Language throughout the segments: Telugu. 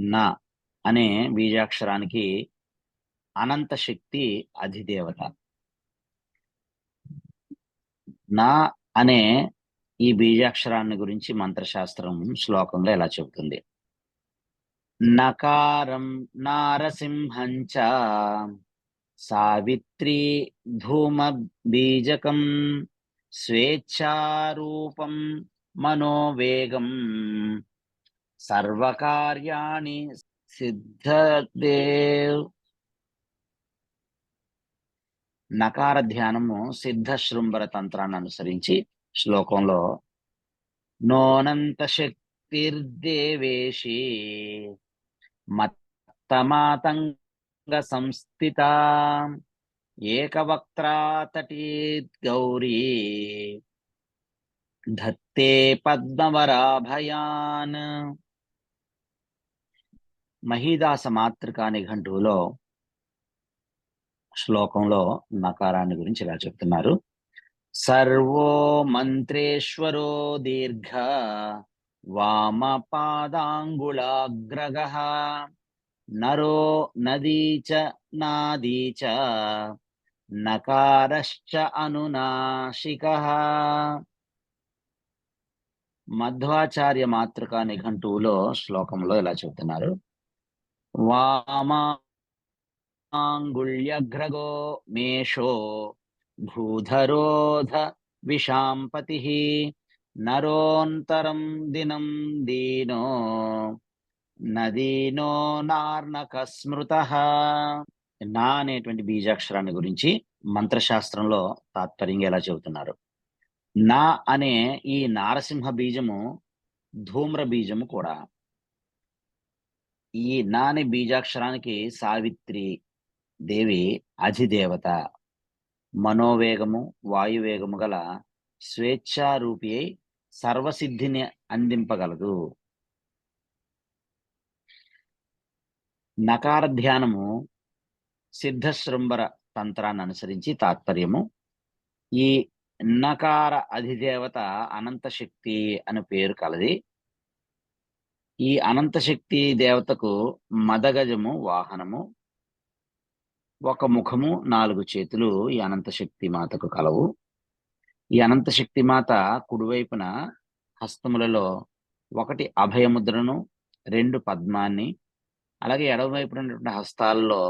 నా అనే బీజాక్షరానికి అనంత శక్తి అధిదేవత. నా అనే ఈ బీజాక్షరాన్ని గురించి మంత్రశాస్త్రం శ్లోకంలో ఎలా చెబుతుంది. నకారం నారసింహంచ సావిత్రి ధూమ బీజకం స్వేచ్ఛారూపం మనోవేగం సర్వకార్యాణి సిద్ధదే నకార ధ్యానము సిద్ధ శృంభర తంత్రాన్ని అనుసరించి శ్లోకంలో నోనంత శక్తిర్దేవేషి మత్తమాతంగ సంస్థిత ఏకవక్త్రా తటీత్ గౌరీ ధత్తే పద్మవరాభయాన్. మహీదాస మాతృక నిఘంటువులో శ్లోకంలో నకారాన్ని గురించి ఇలా చెప్తున్నారు. సర్వో మంత్రేశ్వరో దీర్ఘ వామ పాదాంగుళాగ్రగ నరో నదీ చ నాదీ చ నకారశ్చ అనునాశిక మధ్వాచార్య మాతృక నిఘంటువులో శ్లోకంలో ఇలా చెప్తున్నారు. వామాంగుళ్యగ్రగో మేషో భూధరోధ విషాంపతి నరోంతరం దినం దీనో నదీనో నార్నక స్మృత నా అనేటువంటి బీజాక్షరాన్ని గురించి మంత్రశాస్త్రంలో తాత్పర్యంగా ఎలా చెబుతున్నారు? నా అనే ఈ నారసింహ బీజము ధూమ్ర బీజము కూడా ఈ నాని బీజాక్షరానికి సావిత్రి దేవి అధిదేవత. మనోవేగము వాయువేగము గల స్వేచ్ఛారూపి అయి సర్వసిద్ధిని అందింపగలదు. నకార ధ్యానము సిద్ధశృంబర తంత్రాన్ని అనుసరించి తాత్పర్యము. ఈ నకార అధిదేవత అనంత శక్తి అని పేరు కలది. ఈ అనంత శక్తి దేవతకు మదగజము వాహనము ఒక ముఖము నాలుగు చేతులు ఈ అనంత శక్తి మాతకు కలవు. ఈ అనంత శక్తి మాత కుడివైపున హస్తములలో ఒకటి అభయముద్రను రెండు పద్మాన్ని అలాగే ఎడమవైపున ఉన్నటువంటి హస్తాల్లో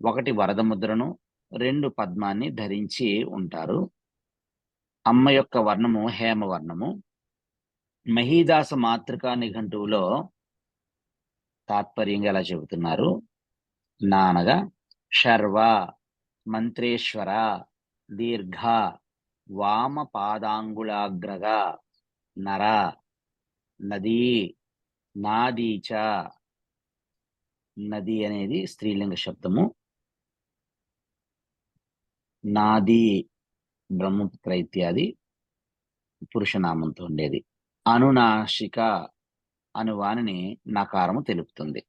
ఒకటి వరద ముద్రను రెండు పద్మాన్ని ధరించి ఉంటారు. అమ్మ యొక్క వర్ణము హేమ వర్ణము మహీదాస మాతృకా నిఘంటువులో తాత్పర్యంగా ఎలా చెబుతున్నారు? నానగా శర్వ మంత్రేశ్వర దీర్ఘ వామ పాదాంగుళాగ్రగ నర నదీ నాదీచ నది అనేది స్త్రీలింగ శబ్దము. నాది బ్రహ్మపుత్ర ఇత్యాది పురుషనామంతో ఉండేది. అనునాశిక అనువానిని నకారము తెలుపుతుంది.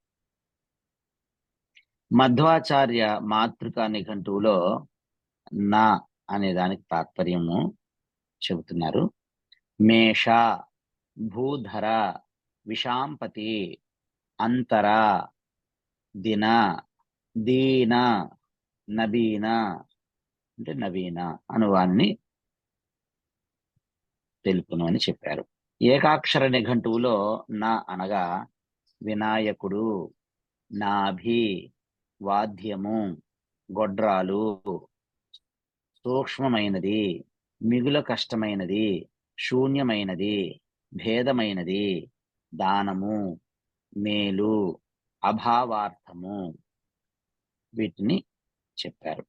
మధ్వాచార్య మాతృక నిఘంటువులో నా అనే దానికి తాత్పర్యము చెబుతున్నారు. మేష భూధర విషాంపతి అంతర దిన దీన నబీన అంటే నవీన అనువాన్ని తెలుపును అని చెప్పారు. ఏకాక్షర నిఘంటువులో నా అనగా వినాయకుడు నాభి వాద్యము గొడ్రాలు సూక్ష్మమైనది మిగుల కష్టమైనది శూన్యమైనది భేదమైనది దానము మేలు అభావార్థము వీటిని చెప్పారు.